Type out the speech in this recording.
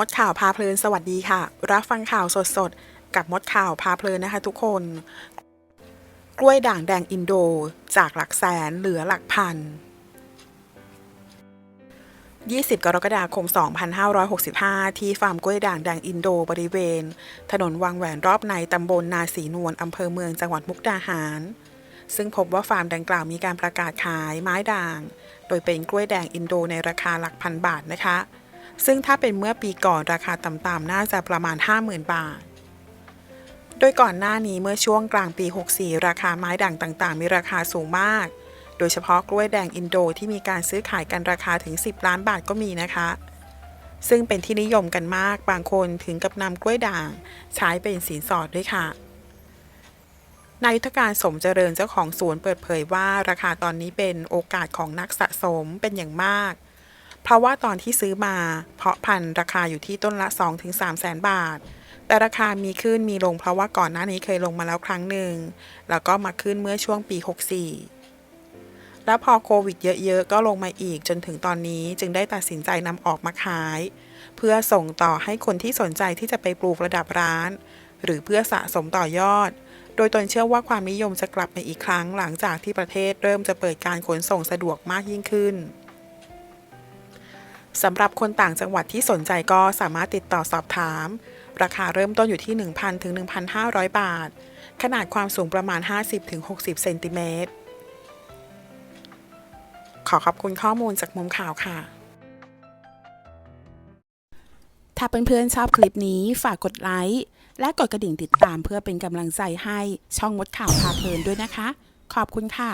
มดข่าวพาเพลินสวัสดีค่ะ รับฟังข่าวสดๆกับมดข่าวพาเพลินนะคะทุกคน กล้วยด่างแดงอินโดจากหลักแสนเหลือหลักพัน 20 กรกฎาคม 2565 ที่ฟาร์มกล้วยด่างแดงอินโดบริเวณ ถนนวังแหวนรอบในตำบลนาสีนวลอำเภอเมืองจังหวัดมุกดาหาร ซึ่งพบว่าฟาร์มดังกล่าวมีการประกาศขายไม้ด่าง โดยเป็นกล้วยแดงอินโดในราคาหลักพันบาทนะคะ ซึ่งถ้าเป็นเมื่อปีก่อนราคาต่ำๆน่าจะประมาณ 50,000 บาท โดยก่อนหน้านี้เมื่อช่วงกลางปี 64 ราคาไม้ด่างต่างๆ มีราคาสูงมาก โดยเฉพาะกล้วยแดงอินโดที่มีการซื้อขายกันราคาถึง 10 ล้านบาทก็มีนะคะ ซึ่งเป็นที่นิยมกันมาก บางคนถึงกับนำกล้วยด่าง ใช้เป็นสินสอดด้วยค่ะนายยุทธการสมเจริญเจ้าของสวนเปิดเผยว่า ราคาตอนนี้เป็นโอกาสของนักสะสมเป็นอย่างมาก เพราะว่าตอนที่ซื้อมา เพาะพันธุ์ราคาอยู่ที่ต้นละ 2-3แสนบาท แต่ราคามีขึ้นมีลงเพราะว่าก่อนหน้านี้เคยลงมาแล้วครั้งหนึ่ง แล้วก็มาขึ้นเมื่อช่วงปี 64 แล้วพอโควิดเยอะๆ ก็ลงมาอีกจนถึงตอนนี้จึงได้ตัดสินใจนำออกมาขาย เพื่อส่งต่อให้คนที่สนใจที่จะไปปลูกระดับร้าน หรือเพื่อสะสมต่อยอดโดยตนเชื่อว่าความนิยมจะกลับมาอีกครั้งหลังจากที่ประเทศเริ่มจะเปิดการขนส่งสะดวกมากยิ่งขึ้น สำหรับคนต่างจังหวัดที่สนใจก็สามารถติดต่อสอบถาม ราคาเริ่มต้นอยู่ที่ 1,000 ถึง 1,500 บาท ขนาดความสูงประมาณ 50 ถึง 60 เซนติเมตร ขอขอบคุณข้อมูลจากมุมข่าวค่ะ ถ้าเพื่อนๆชอบคลิปนี้ฝากกดไลค์และกดกระดิ่งติดตามเพื่อเป็นกำลังใจให้ช่องมดข่าวพาเพลินด้วยนะคะ ขอบคุณค่ะ